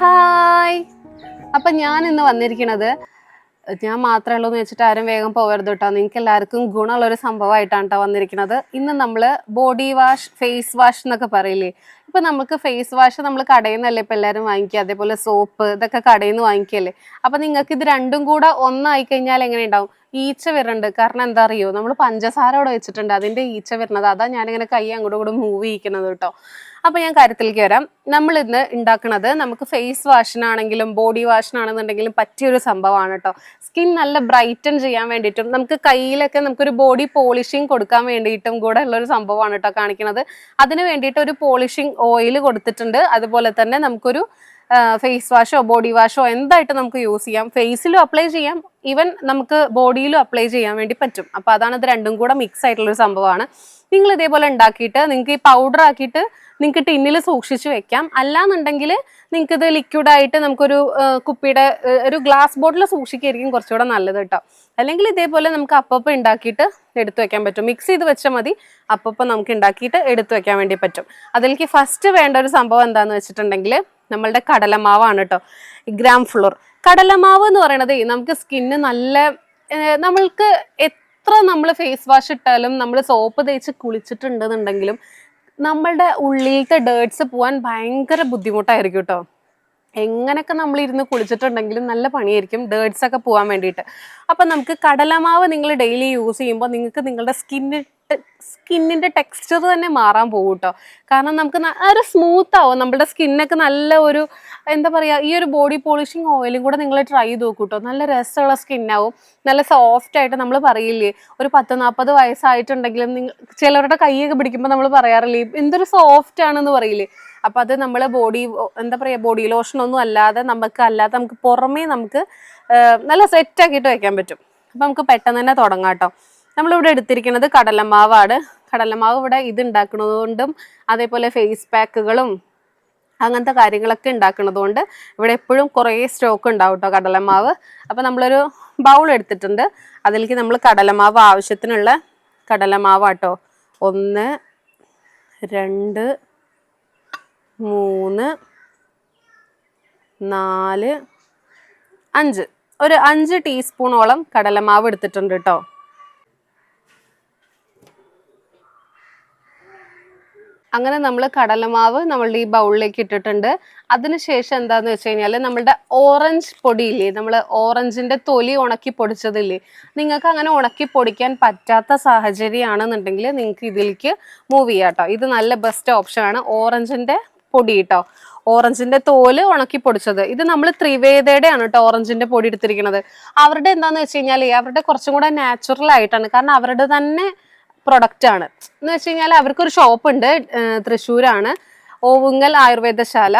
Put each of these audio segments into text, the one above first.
Hi. അപ്പം ഞാൻ ഇന്ന് വന്നിരിക്കുന്നത് ഞാൻ മാത്രമേ ഉള്ളൂ എന്ന് വെച്ചിട്ട് ആരും വേഗം പോകരുത് കേട്ടോ. നിങ്ങൾക്ക് എല്ലാവർക്കും ഗുണമുള്ളൊരു സംഭവമായിട്ടാണ് കേട്ടോ വന്നിരിക്കുന്നത് ഇന്ന് നമ്മൾ ബോഡി വാഷ് ഫേസ് വാഷ് എന്നൊക്കെ പറയില്ലേ? ഇപ്പം നമുക്ക് ഫേസ് വാഷ് നമ്മൾ കടയിൽ നിന്നല്ലേ ഇപ്പം എല്ലാവരും വാങ്ങിക്കുക? അതേപോലെ സോപ്പ് ഇതൊക്കെ കടയിൽ നിന്ന് വാങ്ങിക്കല്ലേ അപ്പം നിങ്ങൾക്ക് ഇത് രണ്ടും കൂടെ ഒന്നായി കഴിഞ്ഞാൽ എങ്ങനെ ഉണ്ടാവും ഈച്ച വരുന്നുണ്ട്. കാരണം എന്താ അറിയോ? നമ്മൾ പഞ്ചസാര അവിടെ വെച്ചിട്ടുണ്ട്. അതിന്റെ ഈച്ച വരുന്നത് അതാ ഞാനിങ്ങനെ കൈ അങ്ങോട്ടും കൂടെ മൂവ് ചെയ്യിക്കുന്നത് കേട്ടോ. അപ്പോൾ ഞാൻ കാര്യത്തിലേക്ക് വരാം. നമ്മൾ ഇന്ന് ഉണ്ടാക്കുന്നത് നമുക്ക് ഫേസ് വാഷിനാണെങ്കിലും ബോഡി വാഷിനാണെന്നുണ്ടെങ്കിലും പറ്റിയൊരു സംഭവമാണ് കേട്ടോ സ്കിൻ നല്ല ബ്രൈറ്റൻ ചെയ്യാൻ വേണ്ടിയിട്ടും നമുക്ക് കയ്യിലൊക്കെ നമുക്കൊരു ബോഡി പോളിഷിങ് കൊടുക്കാൻ വേണ്ടിയിട്ടും കൂടെ ഉള്ളൊരു സംഭവമാണ് കേട്ടോ കാണിക്കുന്നത് അതിന് വേണ്ടിയിട്ട് ഒരു പോളിഷിങ് ഓയിൽ കൊടുത്തിട്ടുണ്ട്. അതുപോലെ തന്നെ നമുക്കൊരു ഫേസ് വാഷോ ബോഡി വാഷോ എന്തായിട്ട് നമുക്ക് യൂസ് ചെയ്യാം. ഫേസിലും അപ്ലൈ ചെയ്യാം. ഈവൻ നമുക്ക് ബോഡിയിലും അപ്ലൈ ചെയ്യാൻ വേണ്ടി പറ്റും. അപ്പോൾ അതാണ് ഇത് രണ്ടും കൂടെ മിക്സ് ആയിട്ടുള്ളൊരു സംഭവമാണ്. നിങ്ങൾ ഇതേപോലെ ഉണ്ടാക്കിയിട്ട് നിങ്ങൾക്ക് ഈ പൗഡർ ആക്കിയിട്ട് നിങ്ങൾക്ക് ടിന്നിൽ സൂക്ഷിച്ച് വെക്കാം. അല്ലാന്നുണ്ടെങ്കിൽ നിങ്ങൾക്ക് ഇത് ലിക്വിഡായിട്ട് നമുക്കൊരു കുപ്പിയുടെ ഒരു ഗ്ലാസ് ബോട്ടിൽ സൂക്ഷിക്കുകയായിരിക്കും കുറച്ചുകൂടെ നല്ലത് കേട്ടോ. അല്ലെങ്കിൽ ഇതേപോലെ നമുക്ക് അപ്പപ്പം ഉണ്ടാക്കിയിട്ട് എടുത്തു വെക്കാൻ പറ്റും. മിക്സ് ചെയ്ത് വെച്ചാൽ മതി. അപ്പപ്പം നമുക്ക് ഉണ്ടാക്കിയിട്ട് എടുത്തു വെക്കാൻ വേണ്ടി പറ്റും. അതിലേക്ക് ഫസ്റ്റ് വേണ്ട ഒരു സംഭവം എന്താണെന്ന് വെച്ചിട്ടുണ്ടെങ്കിൽ നമ്മളുടെ കടലമാവാണ് കേട്ടോ. ഗ്രാം ഫ്ലോർ കടലമാവ് എന്ന് പറയണത് നമുക്ക് സ്കിന്ന് നല്ല നമ്മൾക്ക് എത്ര നമ്മൾ ഫേസ് വാഷ് ഇട്ടാലും നമ്മൾ സോപ്പ് തേച്ച് കുളിച്ചിട്ടുണ്ടെന്നുണ്ടെങ്കിലും നമ്മളുടെ ഉള്ളിലത്തെ ഡേർട്സ് പോകാൻ ഭയങ്കര ബുദ്ധിമുട്ടായിരിക്കും കേട്ടോ എങ്ങനെയൊക്കെ നമ്മൾ ഇരുന്ന് കുളിച്ചിട്ടുണ്ടെങ്കിലും നല്ല പണിയായിരിക്കും. ഡേർട്സ് ഒക്കെ പോകാൻ വേണ്ടിയിട്ട്. അപ്പം നമുക്ക് കടലമാവ് നിങ്ങൾ ഡെയിലി യൂസ് ചെയ്യുമ്പോൾ നിങ്ങൾക്ക് നിങ്ങളുടെ സ്കിന്നിൽ സ്കിന്നിന്റെ ടെക്സ്ചർ തന്നെ മാറാൻ പോകും കേട്ടോ കാരണം നമുക്ക് ഒരു സ്മൂത്ത് ആവും. നമ്മുടെ സ്കിന്നൊക്കെ നല്ല ഒരു എന്താ പറയുക ഈ ഒരു ബോഡി പോളിഷിങ് ഓയിലും കൂടെ നിങ്ങൾ ട്രൈ ചെയ്ത് നോക്കൂ കേട്ടോ നല്ല രസമുള്ള സ്കിന്നാവും നല്ല സോഫ്റ്റ് ആയിട്ട് നമ്മൾ പറയില്ലേ ഒരു പത്ത് നാൽപ്പത് വയസ്സായിട്ടുണ്ടെങ്കിലും നിങ്ങൾ ചിലവരുടെ കൈയൊക്കെ പിടിക്കുമ്പോൾ നമ്മൾ പറയാറില്ലേ എന്തൊരു സോഫ്റ്റ് ആണെന്ന് പറയില്ലേ. അപ്പം അത് നമ്മൾ ബോഡി എന്താ പറയുക ബോഡി ലോഷൻ ഒന്നും അല്ലാതെ നമുക്ക് അല്ലാതെ നമുക്ക് പുറമേ നമുക്ക് നല്ല സെറ്റ് ആക്കിയിട്ട് വെക്കാൻ പറ്റും. അപ്പോൾ നമുക്ക് പെട്ടെന്ന് തന്നെ തുടങ്ങാം കേട്ടോ. നമ്മളിവിടെ എടുത്തിരിക്കുന്നത് കടലമാവാണ്. കടലമാവ് ഇവിടെ ഇത് ഉണ്ടാക്കുന്നത് കൊണ്ടും അതേപോലെ ഫേസ് പാക്കുകളും അങ്ങനത്തെ കാര്യങ്ങളൊക്കെ ഉണ്ടാക്കുന്നത് കൊണ്ട് ഇവിടെ എപ്പോഴും കുറേ സ്റ്റോക്ക് ഉണ്ടാവും കേട്ടോ കടലമാവ്. അപ്പോൾ നമ്മളൊരു ബൗൾ എടുത്തിട്ടുണ്ട്. അതിലേക്ക് നമ്മൾ കടലമാവ് ആവശ്യത്തിനുള്ള കടലമാവ് കേട്ടോ ഒന്ന് രണ്ട് മൂന്ന് നാല് അഞ്ച്. ഒരു അഞ്ച് ടീസ്പൂണോളം കടലമാവ് എടുത്തിട്ടുണ്ട് കേട്ടോ അങ്ങനെ നമ്മൾ കടലമാവ് നമ്മളുടെ ഈ ബൗളിലേക്ക് ഇട്ടിട്ടുണ്ട്. അതിനുശേഷം എന്താന്ന് വെച്ച് കഴിഞ്ഞാൽ നമ്മളുടെ ഓറഞ്ച് പൊടിയില്ലേ നമ്മൾ ഓറഞ്ചിന്റെ തൊലി ഉണക്കി പൊടിച്ചതില്ലേ നിങ്ങൾക്ക് അങ്ങനെ ഉണക്കി പൊടിക്കാൻ പറ്റാത്ത സാഹചര്യമാണെന്നുണ്ടെങ്കിൽ നിങ്ങൾക്ക് ഇതിലേക്ക് മൂവ് ചെയ്യാം കേട്ടോ ഇത് നല്ല ബെസ്റ്റ് ഓപ്ഷനാണ് ഓറഞ്ചിന്റെ പൊടി കേട്ടോ ഓറഞ്ചിന്റെ തോൽ ഉണക്കി പൊടിച്ചത്. ഇത് നമ്മൾ ത്രിവേദയുടെ ആണ് കേട്ടോ ഓറഞ്ചിന്റെ പൊടി എടുത്തിരിക്കുന്നത്. അവരുടെ എന്താന്ന് വെച്ച് കഴിഞ്ഞാൽ അവരുടെ കുറച്ചും കൂടെ നാച്ചുറൽ ആയിട്ടാണ്. കാരണം അവരുടെ തന്നെ പ്രൊഡക്റ്റ് ആണ്. എന്ന് വെച്ച് കഴിഞ്ഞാൽ അവർക്കൊരു ഷോപ്പ് ഉണ്ട് തൃശ്ശൂരാണ്. ഓവുങ്ങൽ ആയുർവേദശാല.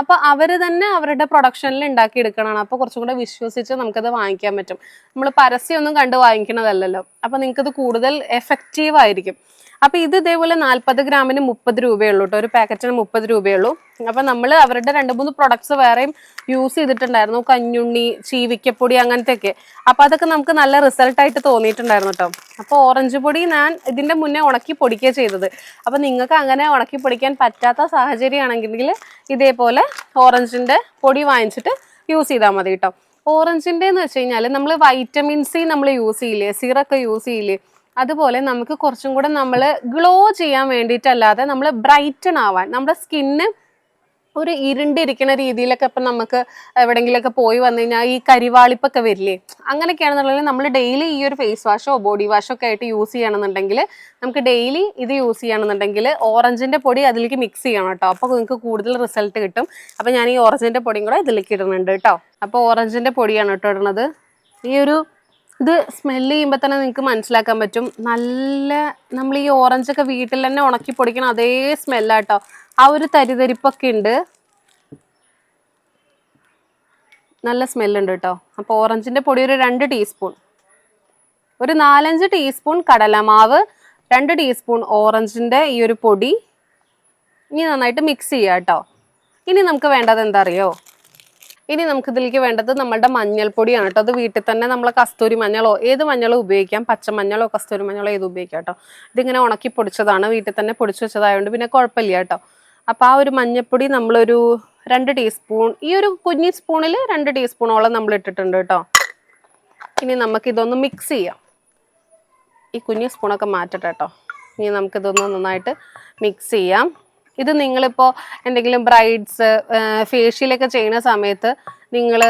അപ്പൊ അവർ തന്നെ അവരുടെ പ്രൊഡക്ഷനിൽ ഉണ്ടാക്കി എടുക്കണതാണ്. അപ്പൊ കുറച്ചും കൂടെ വിശ്വസിച്ച് നമുക്കത് വാങ്ങിക്കാൻ പറ്റും. നമ്മൾ പരസ്യമൊന്നും കണ്ട് വാങ്ങിക്കണതല്ലല്ലോ. അപ്പൊ നിങ്ങൾക്കത് കൂടുതൽ എഫക്റ്റീവ് ആയിരിക്കും. അപ്പൊ ഇത് ഇതേപോലെ നാൽപ്പത് ഗ്രാമിന് മുപ്പത് രൂപയുള്ളൂ കേട്ടോ ഒരു പാക്കറ്റിന് മുപ്പത് രൂപയുള്ളൂ. അപ്പൊ നമ്മൾ അവരുടെ രണ്ട് മൂന്ന് പ്രൊഡക്ട്സ് വേറെയും യൂസ് ചെയ്തിട്ടുണ്ടായിരുന്നു. കഞ്ഞുണ്ണി ചീവിക്കപ്പൊടി അങ്ങനത്തെ ഒക്കെ അപ്പൊ അതൊക്കെ നമുക്ക് നല്ല റിസൾട്ട് ആയിട്ട് തോന്നിയിട്ടുണ്ടായിരുന്നു കേട്ടോ അപ്പൊ ഓറഞ്ച് പൊടി ഞാൻ ഇതിന്റെ മുന്നേ ഉണക്കി പൊടിക്കുക ചെയ്തത്. അപ്പൊ നിങ്ങൾക്ക് അങ്ങനെ ഉണക്കി പൊടിക്കാൻ പറ്റാത്ത സാഹചര്യമാണെങ്കിൽ ഇതേപോലെ ഓറഞ്ചിന്റെ പൊടി വാങ്ങിച്ചിട്ട് യൂസ് ചെയ്താൽ മതി കേട്ടോ ഓറഞ്ചിന്റെ എന്ന് വെച്ച് കഴിഞ്ഞാൽ നമ്മൾ വൈറ്റമിൻ സി നമ്മൾ യൂസ് ചെയ്യില്ലേ? സിറൊക്കെ യൂസ് ചെയ്യില്ലേ? അതുപോലെ നമുക്ക് കുറച്ചും കൂടെ നമ്മൾ ഗ്ലോ ചെയ്യാൻ വേണ്ടിയിട്ടല്ലാതെ നമ്മൾ ബ്രൈറ്റൺ ആവാൻ നമ്മുടെ സ്കിന്ന് ഒരു ഇരുണ്ടിരിക്കുന്ന രീതിയിലൊക്കെ ഇപ്പം നമുക്ക് എവിടെയെങ്കിലുമൊക്കെ പോയി വന്നു കഴിഞ്ഞാൽ ഈ കരിവാളിപ്പൊക്കെ വരില്ലേ? അങ്ങനെയൊക്കെയാണെന്നുണ്ടെങ്കിൽ നമ്മൾ ഡെയിലി ഈ ഒരു ഫേസ് വാഷോ ബോഡി വാഷോ ഒക്കെ ആയിട്ട് യൂസ് ചെയ്യണമെന്നുണ്ടെങ്കിൽ നമുക്ക് ഡെയിലി ഇത് യൂസ് ചെയ്യണമെന്നുണ്ടെങ്കിൽ ഓറഞ്ചിന്റെ പൊടി അതിലേക്ക് മിക്സ് ചെയ്യണം കേട്ടോ. അപ്പോൾ നിങ്ങൾക്ക് കൂടുതൽ റിസൾട്ട് കിട്ടും. അപ്പോൾ ഞാൻ ഈ ഓറഞ്ചിന്റെ പൊടിയും കൂടെ ഇതിലേക്ക് ഇടുന്നുണ്ട് കേട്ടോ. അപ്പോൾ ഓറഞ്ചിന്റെ പൊടിയാണ് കേട്ടോ ഇടുന്നത്. ഈ ഒരു ഇത് സ്മെല്ല് ചെയ്യുമ്പോൾ തന്നെ നിങ്ങൾക്ക് മനസ്സിലാക്കാൻ പറ്റും. നല്ല നമ്മൾ ഈ ഓറഞ്ചൊക്കെ വീട്ടിൽ തന്നെ ഉണക്കി പൊടിക്കണം അതേ സ്മെല്ലാട്ടോ ആ ഒരു തരിതരിപ്പൊക്കെ ഉണ്ട് നല്ല സ്മെല്ലുണ്ട് കേട്ടോ അപ്പോൾ ഓറഞ്ചിന്റെ പൊടി ഒരു രണ്ട് ടീസ്പൂൺ ഒരു നാലഞ്ച് ടീസ്പൂൺ കടലമാവ് രണ്ട് ടീസ്പൂൺ ഓറഞ്ചിന്റെ ഈ ഒരു പൊടി. ഇനി നന്നായിട്ട് മിക്സ് ചെയ്യുക കേട്ടോ ഇനി നമുക്ക് വേണ്ടത് എന്താ അറിയോ? ഇനി നമുക്ക് ഇതിലേക്ക് വേണ്ടത് നമ്മളുടെ മഞ്ഞൾപ്പൊടിയാണ് കേട്ടോ. അത് വീട്ടിൽ തന്നെ നമ്മൾ കസ്തൂരി മഞ്ഞളോ ഏത് മഞ്ഞളോ ഉപയോഗിക്കാം. പച്ചമഞ്ഞളോ കസ്തൂരി മഞ്ഞളോ ഏത് ഉപയോഗിക്കാം കേട്ടോ. ഇതിങ്ങനെ ഉണക്കി പൊടിച്ചതാണ്. വീട്ടിൽ തന്നെ പൊടിച്ചു വെച്ചതായതുകൊണ്ട് പിന്നെ കുഴപ്പമില്ല കേട്ടോ. അപ്പോൾ ആ ഒരു മഞ്ഞൾപ്പൊടി നമ്മളൊരു രണ്ട് ടീസ്പൂൺ ഈ ഒരു കുഞ്ഞി സ്പൂണിൽ രണ്ട് ടീസ്പൂണോളം നമ്മൾ ഇട്ടിട്ടുണ്ട് കേട്ടോ. ഇനി നമുക്ക് ഇതൊന്ന് മിക്സ് ചെയ്യാം. ഈ കുഞ്ഞി സ്പൂണൊക്കെ മാറ്റട്ടെ കേട്ടോ. ഇനി നമുക്കിതൊന്ന് നന്നായിട്ട് മിക്സ് ചെയ്യാം. ഇത് നിങ്ങളിപ്പോൾ എന്തെങ്കിലും ബ്രൈഡ്സ് ഫേഷ്യലൊക്കെ ചെയ്യുന്ന സമയത്ത് നിങ്ങൾ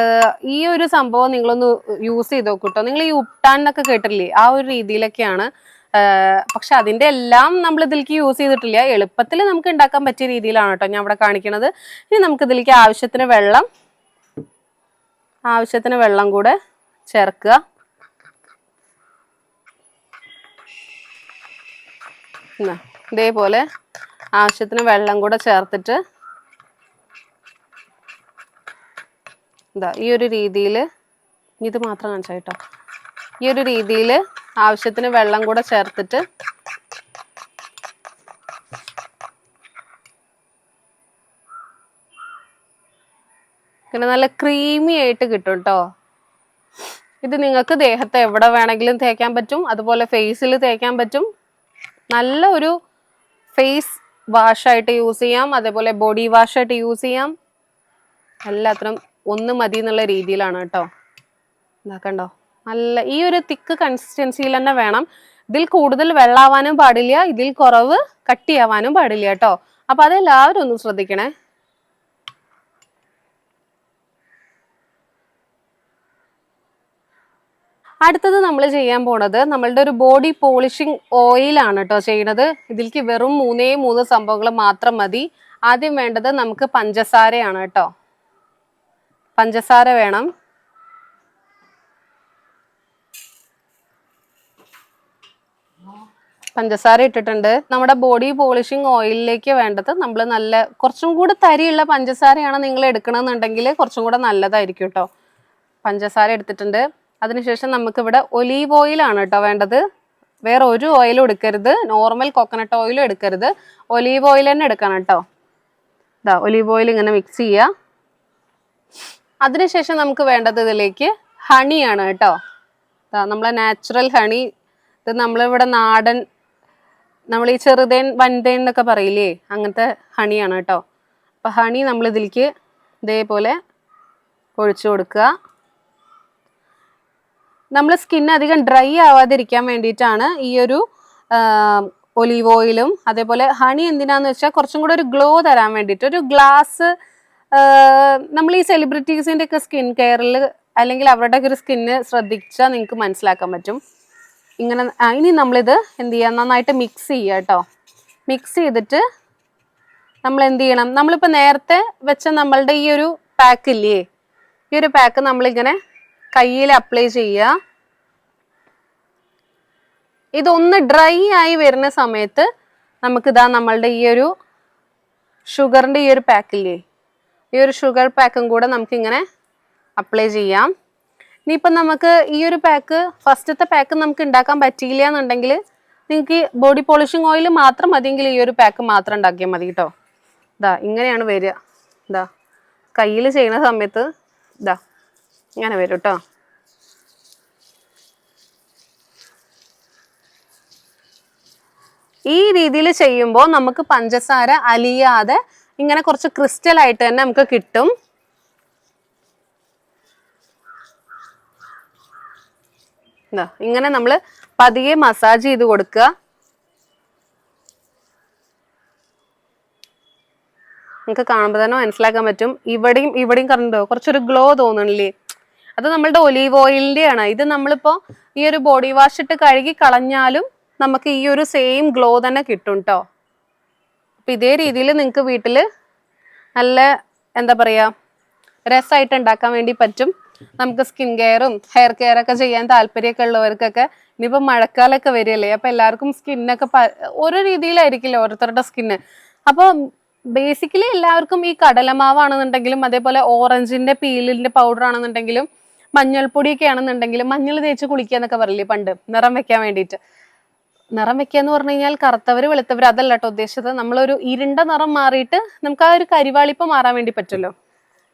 ഈ ഒരു സംഭവം നിങ്ങളൊന്ന് യൂസ് ചെയ്ത് നോക്കൂട്ടോ. നിങ്ങൾ ഈ ഉപ്ടാൻ എന്നൊക്കെ കേട്ടില്ലേ ആ ഒരു രീതിയിലൊക്കെയാണ്. പക്ഷെ അതിന്റെ എല്ലാം നമ്മൾ ഇതിലേക്ക് യൂസ് ചെയ്തിട്ടില്ല. എളുപ്പത്തിൽ നമുക്ക് ഉണ്ടാക്കാൻ പറ്റിയ രീതിയിലാണ് കേട്ടോ ഞാൻ ഇവിടെ കാണിക്കുന്നത് ഇനി നമുക്ക് ഇതിലേക്ക് ആവശ്യത്തിന് വെള്ളം ആവശ്യത്തിന് വെള്ളം കൂടെ ചേർക്കുക. ഇതേപോലെ ആവശ്യത്തിന് വെള്ളം കൂടെ ചേർത്തിട്ട് എന്താ ഈ ഒരു രീതിയിൽ ഇത് മാത്രം കാണിച്ചാൽ കേട്ടോ. ഈ ഒരു രീതിയിൽ ആവശ്യത്തിന് വെള്ളം കൂടെ ചേർത്തിട്ട് പിന്നെ നല്ല ക്രീമി ആയിട്ട് കിട്ടും കേട്ടോ ഇത് നിങ്ങൾക്ക് ദേഹത്ത് എവിടെ വേണമെങ്കിലും തേക്കാൻ പറ്റും. അതുപോലെ ഫേസിൽ തേക്കാൻ പറ്റും. നല്ല ഒരു ഫേസ് വാഷായിട്ട് യൂസ് ചെയ്യാം. അതേപോലെ ബോഡി വാഷ് ആയിട്ട് യൂസ് ചെയ്യാം. എല്ലാത്തിനും ഒന്ന് മതി എന്നുള്ള രീതിയിലാണ് കേട്ടോ. ഇതാക്കണ്ടോ നല്ല ഈ ഒരു തിക്ക് കൺസിസ്റ്റൻസിയിൽ തന്നെ വേണം. ഇതിൽ കൂടുതൽ വെള്ളാവാനും പാടില്ല. ഇതിൽ കുറവ് കട്ടിയാവാനും പാടില്ല കേട്ടോ. അപ്പൊ അതെല്ലാവരും ഒന്ന് ശ്രദ്ധിക്കണേ. അടുത്തത് നമ്മൾ ചെയ്യാൻ പോണത് നമ്മളുടെ ഒരു ബോഡി പോളിഷിംഗ് ഓയിലാണ് കേട്ടോ ചെയ്യണത്. ഇതിലേക്ക് വെറും മൂന്നേ മൂന്ന് സംഭവങ്ങൾ മാത്രം മതി. ആദ്യം വേണ്ടത് നമുക്ക് പഞ്ചസാരയാണ് കേട്ടോ പഞ്ചസാര വേണം. പഞ്ചസാര ഇട്ടിട്ടുണ്ട്. നമ്മുടെ ബോഡി പോളിഷിംഗ് ഓയിലിലേക്ക് വേണ്ടത് നമ്മൾ നല്ല കുറച്ചും കൂടെ തരിയുള്ള പഞ്ചസാരയാണ് നിങ്ങൾ എടുക്കണമെന്നുണ്ടെങ്കിൽ കുറച്ചും കൂടെ നല്ലതായിരിക്കും കേട്ടോ പഞ്ചസാര എടുത്തിട്ടുണ്ട്. അതിനുശേഷം നമുക്കിവിടെ ഒലീവ് ഓയിലാണ് കേട്ടോ വേണ്ടത്. വേറെ ഒരു ഓയിലും എടുക്കരുത്. നോർമൽ കോക്കനട്ട് ഓയിലും എടുക്കരുത്. ഒലീവ് ഓയിൽ തന്നെ എടുക്കണം കേട്ടോ. ഇതാ ഒലീവ് ഓയിൽ ഇങ്ങനെ മിക്സ് ചെയ്യുക അതിനുശേഷം നമുക്ക് വേണ്ടത് ഇതിലേക്ക് ഹണിയാണ് കേട്ടോ. നമ്മളെ നാച്ചുറൽ ഹണി ഇത് നമ്മളിവിടെ നാടൻ നമ്മൾ ഈ ചെറുതേൻ വൻതേൻ എന്നൊക്കെ പറയില്ലേ അങ്ങനത്തെ ഹണിയാണ് കേട്ടോ. അപ്പം ഹണി നമ്മൾ ഇതിലേക്ക് ഇതേപോലെ ഒഴിച്ചു കൊടുക്കുക. നമ്മൾ സ്കിൻ അധികം ഡ്രൈ ആവാതിരിക്കാൻ വേണ്ടിയിട്ടാണ് ഈ ഒരു ഒലീവ് ഓയിലും അതേപോലെ ഹണി എന്തിനാന്ന് വെച്ചാൽ കുറച്ചും കൂടെ ഒരു ഗ്ലോ തരാൻ വേണ്ടിയിട്ട്. ഒരു ഗ്ലാസ് നമ്മൾ ഈ സെലിബ്രിറ്റീസിന്റെ ഒക്കെ സ്കിൻ കെയറിൽ അല്ലെങ്കിൽ അവരുടെ ഒക്കെ ഒരു സ്കിന്ന് ശ്രദ്ധിച്ചാൽ നിങ്ങൾക്ക് മനസ്സിലാക്കാൻ പറ്റും. ഇങ്ങനെ ഇനി നമ്മളിത് എന്ത് ചെയ്യുക നന്നായിട്ട് മിക്സ് ചെയ്യുക കേട്ടോ മിക്സ് ചെയ്തിട്ട് നമ്മൾ എന്ത് ചെയ്യണം? നമ്മളിപ്പോൾ നേരത്തെ വെച്ച നമ്മളുടെ ഈ ഒരു പാക്ക് ഇല്ലേ? ഈ ഒരു പാക്ക് നമ്മളിങ്ങനെ കയ്യിൽ അപ്ലൈ ചെയ്യുക. ഇതൊന്ന് ഡ്രൈ ആയി വരുന്ന സമയത്ത് നമുക്കിതാ നമ്മളുടെ ഈ ഒരു ഷുഗറിന്റെ ഈ ഒരു പാക്കില്ലേ ഈ ഒരു ഷുഗർ പാക്കും കൂടെ നമുക്കിങ്ങനെ അപ്ലൈ ചെയ്യാം. ഇനിയിപ്പം നമുക്ക് ഈ ഒരു പാക്ക് ഫസ്റ്റത്തെ പാക്ക് നമുക്ക് ഉണ്ടാക്കാൻ പറ്റിയില്ല എന്നുണ്ടെങ്കിൽ നിങ്ങൾക്ക് ബോഡി പോളിഷിംഗ് ഓയിൽ മാത്രം മതിയെങ്കിൽ ഈ ഒരു പാക്ക് മാത്രം ഉണ്ടാക്കിയാൽ മതി കേട്ടോ. ഇതാ ഇങ്ങനെയാണ് വരിക. ഇതാ കയ്യിൽ ചെയ്യുന്ന സമയത്ത് ഇതാ ഇങ്ങനെ വരും കേട്ടോ ഈ രീതിയിൽ ചെയ്യുമ്പോൾ നമുക്ക് പഞ്ചസാര അലിയാതെ ഇങ്ങനെ കുറച്ച് ക്രിസ്റ്റൽ ആയിട്ട് തന്നെ നമുക്ക് കിട്ടും. എന്താ ഇങ്ങനെ നമ്മൾ പതിയെ മസാജ് ചെയ്ത് കൊടുക്കുക. നിങ്ങൾക്ക് കാണുമ്പോൾ തന്നെ മനസ്സിലാക്കാൻ പറ്റും. ഇവിടെയും ഇവിടെയും കണ്ടോ കുറച്ചൊരു ഗ്ലോ തോന്നണില്ലേ? അത് നമ്മളുടെ ഒലീവ് ഓയിലിന്റെ ഇത് നമ്മളിപ്പോ ഈ ഒരു ബോഡി വാഷ് ഇട്ട് കഴുകി കളഞ്ഞാലും നമുക്ക് ഈ ഒരു സെയിം ഗ്ലോ തന്നെ കിട്ടും കേട്ടോ അപ്പൊ ഇതേ രീതിയിൽ നിങ്ങൾക്ക് വീട്ടിൽ നല്ല എന്താ പറയാ രസമായിട്ട് ഉണ്ടാക്കാൻ വേണ്ടി പറ്റും. നമുക്ക് സ്കിൻ കെയറും ഹെയർ കെയർ ഒക്കെ ചെയ്യാൻ താല്പര്യമൊക്കെ ഉള്ളവർക്കൊക്കെ ഇനിയിപ്പോ മഴക്കാലമൊക്കെ വരികയല്ലേ? അപ്പൊ എല്ലാവർക്കും സ്കിന്നൊക്കെ ഓരോ രീതിയിലായിരിക്കില്ല ഓരോരുത്തരുടെ സ്കിന്ന് അപ്പൊ ബേസിക്കലി എല്ലാവർക്കും ഈ കടലമാവാണെന്നുണ്ടെങ്കിലും അതേപോലെ ഓറഞ്ചിന്റെ പീലിന്റെ പൗഡർ ആണെന്നുണ്ടെങ്കിലും മഞ്ഞൾപ്പൊടിയൊക്കെ ആണെന്നുണ്ടെങ്കിൽ മഞ്ഞൾ തേച്ച് കുളിക്കുക എന്നൊക്കെ പറയില്ലേ പണ്ട്? നിറം വെക്കാൻ വേണ്ടിയിട്ട്. നിറം വെക്കുക എന്ന് പറഞ്ഞു കഴിഞ്ഞാൽ കറുത്തവർ വെളുത്തവർ അതല്ല കേട്ടോ ഉദ്ദേശിച്ചത്. നമ്മളൊരു ഇരുണ്ട നിറം മാറിയിട്ട് നമുക്ക് ആ ഒരു കരിവാളിപ്പ് മാറാൻ വേണ്ടി പറ്റുമല്ലോ.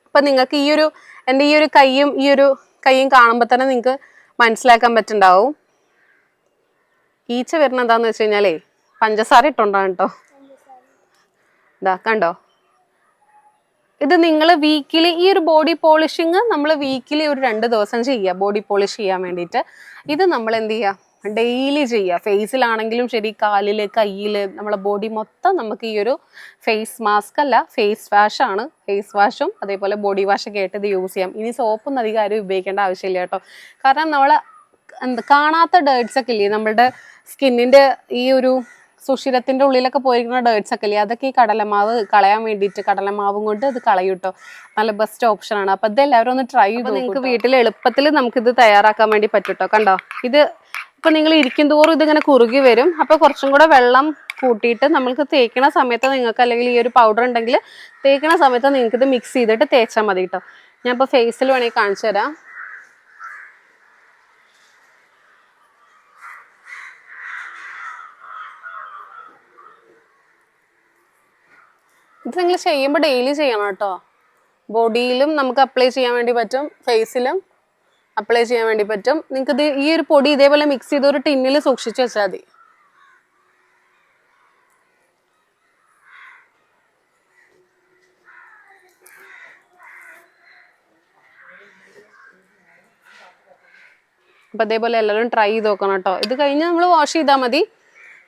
അപ്പൊ നിങ്ങൾക്ക് ഈ ഒരു എന്റെ ഈ ഒരു കൈയും ഈ ഒരു കൈയും കാണുമ്പോൾ തന്നെ നിങ്ങൾക്ക് മനസ്സിലാക്കാൻ പറ്റുണ്ടാവും ഈച്ച വരുന്ന എന്താന്ന് വെച്ച് കഴിഞ്ഞാലേ പഞ്ചസാര ഇട്ടുണ്ടാണ് കേട്ടോ ഇതാ കണ്ടോ? ഇത് നിങ്ങൾ വീക്കിലി ഈ ഒരു ബോഡി പോളിഷിങ് നമ്മൾ വീക്കിലി ഒരു രണ്ട് ദിവസം ചെയ്യുക ബോഡി പോളിഷ് ചെയ്യാൻ വേണ്ടിയിട്ട് ഇത് നമ്മൾ എന്ത് ചെയ്യുക ഡെയിലി ചെയ്യുക ഫേസിലാണെങ്കിലും ശരി കാലിൽ കയ്യിൽ നമ്മളെ ബോഡി മൊത്തം നമുക്ക് ഈ ഒരു ഫേസ് മാസ്ക് അല്ല ഫേസ് വാഷ് ആണ്. ഫേസ് വാഷും അതേപോലെ ബോഡി വാഷൊക്കെ ആയിട്ട് ഇത് യൂസ് ചെയ്യാം. ഇനി സോപ്പൊന്നും അധികം ആരും ഉപയോഗിക്കേണ്ട ആവശ്യമില്ല കേട്ടോ. കാരണം നമ്മൾ എന്താ കാണാത്ത ഡേർട്സ് ഒക്കെ ഇല്ലേ? നമ്മളുടെ സ്കിന്നിന്റെ ഈ ഒരു സുഷിരത്തിന്റെ ഉള്ളിലൊക്കെ പോയിരിക്കുന്ന ഡേർട്സ് ഒക്കെ ഇല്ലേ? അതൊക്കെ ഈ കടലമാവ് കളയാൻ വേണ്ടിയിട്ട് കടലമാവും കൊണ്ട് അത് കളയൂട്ടോ നല്ല ബെസ്റ്റ് ഓപ്ഷൻ ആണ്. അപ്പൊ ഇത് എല്ലാവരും ഒന്ന് ട്രൈ ചെയ്ത് നിങ്ങൾക്ക് വീട്ടിൽ എളുപ്പത്തിൽ നമുക്ക് ഇത് തയ്യാറാക്കാൻ വേണ്ടി പറ്റൂട്ടോ കണ്ടോ? ഇത് ഇപ്പൊ നിങ്ങൾ ഇരിക്കും തോറും ഇതിങ്ങനെ കുറുകി വരും. അപ്പൊ കുറച്ചും കൂടെ വെള്ളം കൂട്ടിയിട്ട് നമ്മൾക്ക് തേക്കണ സമയത്ത് നിങ്ങൾക്ക് അല്ലെങ്കിൽ ഈ ഒരു പൗഡർ ഉണ്ടെങ്കിൽ തേക്കണ സമയത്ത് നിങ്ങൾക്ക് ഇത് മിക്സ് ചെയ്തിട്ട് തേച്ചാൽ മതി കേട്ടോ ഞാൻ ഇപ്പൊ ഫേസിൽ വേണമെങ്കിൽ കാണിച്ചു തരാം. ഇത് നിങ്ങൾ ചെയ്യുമ്പോൾ ഡെയിലി ചെയ്യണം കേട്ടോ. ബോഡിയിലും നമുക്ക് അപ്ലൈ ചെയ്യാൻ വേണ്ടി പറ്റും. ഫേസിലും അപ്ലൈ ചെയ്യാൻ വേണ്ടി പറ്റും. നിങ്ങൾക്ക് ഇത് ഈ ഒരു പൊടി ഇതേപോലെ മിക്സ് ചെയ്ത് ഒരു ടിന്നിൽ സൂക്ഷിച്ച് വെച്ചാൽ മതി. അപ്പം അതേപോലെ എല്ലാവരും ട്രൈ ചെയ്ത് നോക്കണം കേട്ടോ. ഇത് കഴിഞ്ഞ് നമ്മൾ വാഷ് ചെയ്താൽ മതി.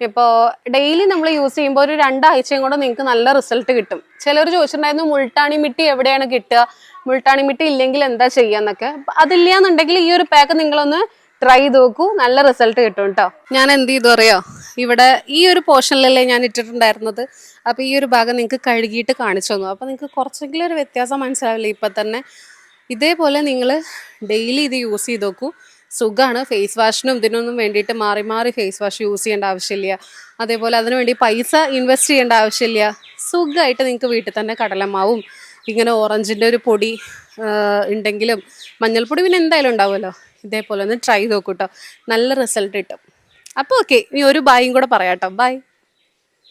ഇപ്പോൾ ഡെയിലി നമ്മൾ യൂസ് ചെയ്യുമ്പോൾ ഒരു രണ്ടാഴ്ചയും കൂടെ നിങ്ങൾക്ക് നല്ല റിസൾട്ട് കിട്ടും. ചിലർ ചോദിച്ചിട്ടുണ്ടായിരുന്നു മുൾട്ടാണി മിട്ടി എവിടെയാണ് കിട്ടുക? മുൾട്ടാണി മിട്ടി ഇല്ലെങ്കിൽ എന്താ ചെയ്യാന്നൊക്കെ അതില്ല എന്നുണ്ടെങ്കിൽ ഈ ഒരു പാക്ക് നിങ്ങളൊന്ന് ട്രൈ ചെയ്ത് നോക്കൂ. നല്ല റിസൾട്ട് കിട്ടും കേട്ടോ ഞാൻ എന്ത് ചെയ്തു അറിയോ? ഇവിടെ ഈ ഒരു പോർഷനിലല്ലേ ഞാൻ ഇട്ടിട്ടുണ്ടായിരുന്നത്. അപ്പോൾ ഈ ഒരു ഭാഗം നിങ്ങൾക്ക് കഴുകിയിട്ട് കാണിച്ചു തന്നു. അപ്പോൾ നിങ്ങൾക്ക് കുറച്ചെങ്കിലും ഒരു വ്യത്യാസം മനസ്സിലാവില്ല? ഇപ്പം തന്നെ ഇതേപോലെ നിങ്ങൾ ഡെയിലി ഇത് യൂസ് ചെയ്ത് നോക്കൂ. സുഖമാണ് ഫേസ് വാഷിനും ഇതിനൊന്നും വേണ്ടിയിട്ട് മാറി മാറി ഫേസ് വാഷ് യൂസ് ചെയ്യേണ്ട ആവശ്യമില്ല. അതേപോലെ അതിനു വേണ്ടി പൈസ ഇൻവെസ്റ്റ് ചെയ്യേണ്ട ആവശ്യമില്ല. സുഖമായിട്ട് നിങ്ങൾക്ക് വീട്ടിൽ തന്നെ കടലമാവും. ഇങ്ങനെ ഓറഞ്ചിന്റെ ഒരു പൊടി ഉണ്ടെങ്കിലും മഞ്ഞൾപ്പൊടി പിന്നെ എന്തായാലും ഉണ്ടാവുമല്ലോ. ഇതേപോലെ ഒന്ന് ട്രൈ നോക്കൂട്ടോ നോക്കൂ നല്ല റിസൾട്ട് കിട്ടും. അപ്പോൾ ഓക്കെ ഇനി ഒരു ബായും കൂടെ പറയാം കേട്ടോ ബൈ